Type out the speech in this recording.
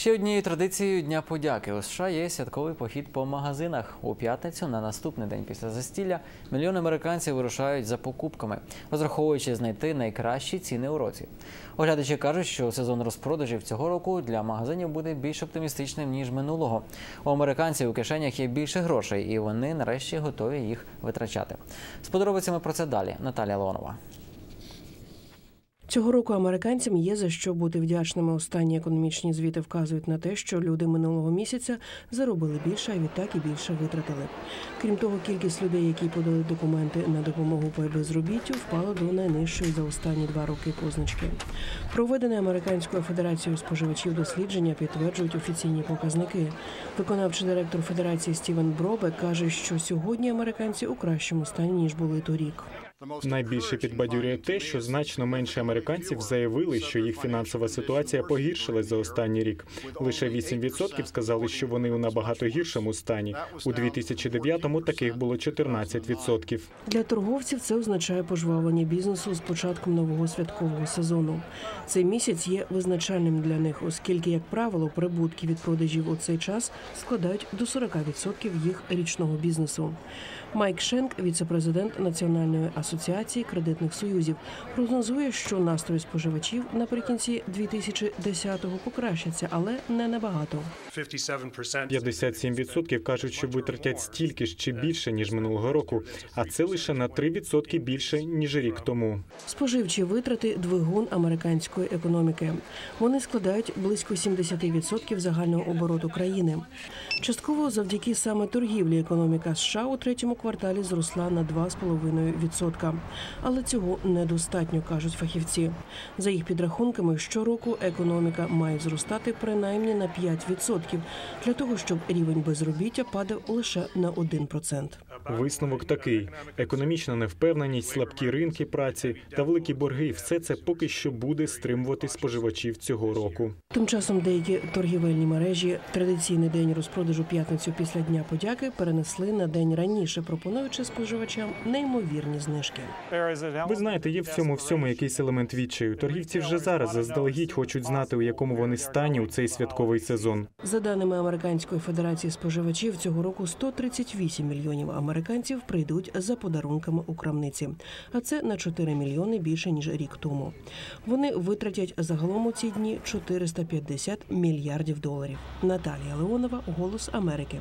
Ще однією традицією Дня подяки у США є святковий похід по магазинах. У п'ятницю на наступний день після застілля мільйони американців вирушають за покупками, розраховуючи знайти найкращі ціни у році. Оглядачі кажуть, що сезон розпродажів цього року для магазинів буде більш оптимістичним ніж минулого. У американців у кишенях є більше грошей, і вони нарешті готові їх витрачати. З подробицями про це далі Наталія Леонова. Цього року американцям є за що бути вдячними. Останні економічні звіти вказують на те, що люди минулого місяця заробили більше, а відтак і більше витратили. Крім того, кількість людей, які подали документи на допомогу по безробіттю, впала до найнижчої за останні два роки позначки. Проведене американською федерацією споживачів дослідження підтверджують офіційні показники. Виконавчий директор федерації Стівен Бробе каже, що сьогодні американці у кращому стані ніж були торік. Найбільше підбадьорює те, що значно менше американців заявили, що їх фінансова ситуація погіршилась за останній рік. Лише 8% сказали, що вони у набагато гіршому стані. У 2009-му таких було 14%. Для торговців це означає пожвавлення бізнесу з початком нового святкового сезону. Цей місяць є визначальним для них, оскільки, як правило, прибутки від продажів у цей час складають до 40% їх річного бізнесу. Майк Шенк, віцепрезидент Національної асоціації кредитних союзів, прогнозує, що настрої споживачів наприкінці 2010-го покращаться, але не набагато. 57% кажуть, що витратять стільки ж чи більше ніж минулого року, а це лише на 3% більше ніж рік тому. Споживчі витрати двигун американської економіки. Вони складають близько 70% загального обороту країни. Частково завдяки саме торгівлі економіка США у третьому кварталі зросла на 2,5%. Але цього недостатньо, кажуть фахівці. За їх підрахунками, щороку економіка має зростати принаймні на 5% для того, щоб рівень безробіття падав лише на 1%. Висновок такий: економічна невпевненість, слабкі ринки праці та великі борги все це поки що буде стримувати споживачів цього року. Тим часом деякі торгівельні мережі традиційний день розпродажу п'ятницю після дня подяки перенесли на день раніше, пропонуючи споживачам неймовірні знижки. Ви знаєте, є в цьому всьому якийсь елемент відчаю. Торгівці вже зараз заздалегідь хочуть знати, у якому вони стані у цей святковий сезон. За даними Американської федерації споживачів, цього року 138 мільйонів американців прийдуть за подарунками у крамниці, а це на 4 мільйони більше ніж рік тому. Вони витратять загалом у ці дні 450 мільярдів доларів. Наталія Леонова, Голос Америки.